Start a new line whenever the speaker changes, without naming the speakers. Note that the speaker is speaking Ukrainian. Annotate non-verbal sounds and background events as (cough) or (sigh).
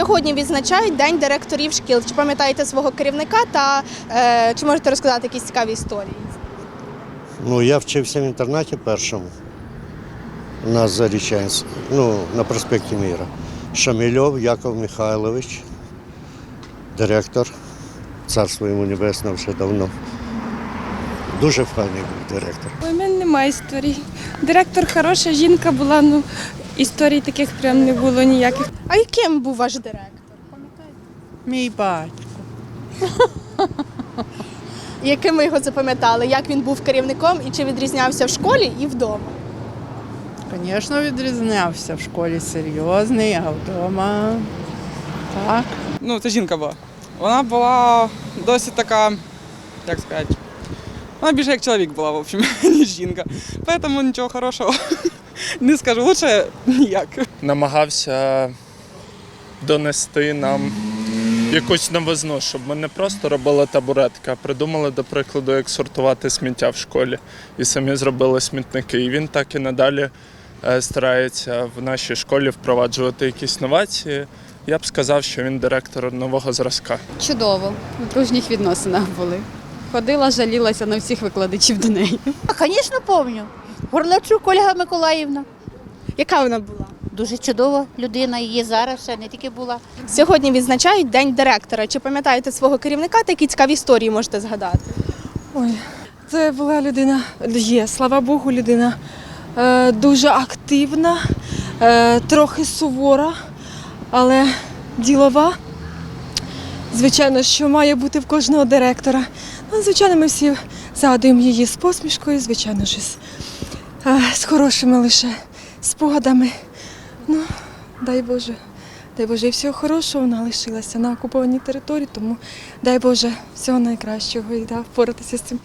Сьогодні відзначають День директорів шкіл. Чи пам'ятаєте свого керівника та е, чи можете розказати якісь цікаві історії?
Ну, я вчився в інтернаті першому на Зарічанськ, ну, на проспекті Міра. Шамільов Яков Михайлович, директор, царство йому небесне вже давно. Дуже файний був директор.
У мене немає історій. Директор хороша жінка була, ну історій таких прям не було ніяких.
А яким був ваш директор? Пам'ятаєте?
Мій батько. (laughs)
Яким ви його запам'ятали? Як він був керівником і чи відрізнявся в школі і вдома?
Звісно, відрізнявся в школі серйозний, а вдома так.
ну, це жінка була. Вона була досить така, як сказати, вона більше як чоловік була, в общем, (laughs) ніж жінка. Тому нічого хорошого не скажу. Лучше ніяк.
намагався донести нам якусь новизну, щоб ми не просто робили табуретки, а придумали, до прикладу, як сортувати сміття в школі. І самі зробили смітники. І він так і надалі е, старається в нашій школі впроваджувати якісь новації. Я б сказав, що він директор нового зразка.
Чудово, в дружніх відносинах були. Ходила, жалілася на всіх викладачів до неї.
Звісно, пам'ятаю. Горлачук Ольга Миколаївна.
Яка вона була?
Дуже чудова людина є зараз, ще не тільки була.
Сьогодні відзначають День директора. Чи пам'ятаєте свого керівника та які цікаві історії можете згадати?
Ой, це була людина, є, слава Богу, людина е, дуже активна, е, трохи сувора, але ділова. Звичайно, що має бути в кожного директора. Ну, звичайно, ми всі згадуємо її з посмішкою, звичайно е, з хорошими лише спогадами. Ну, дай Боже, дай Боже, і всього хорошого вона лишилася на окупованій території, тому дай Боже всього найкращого і да, впоратися з цим.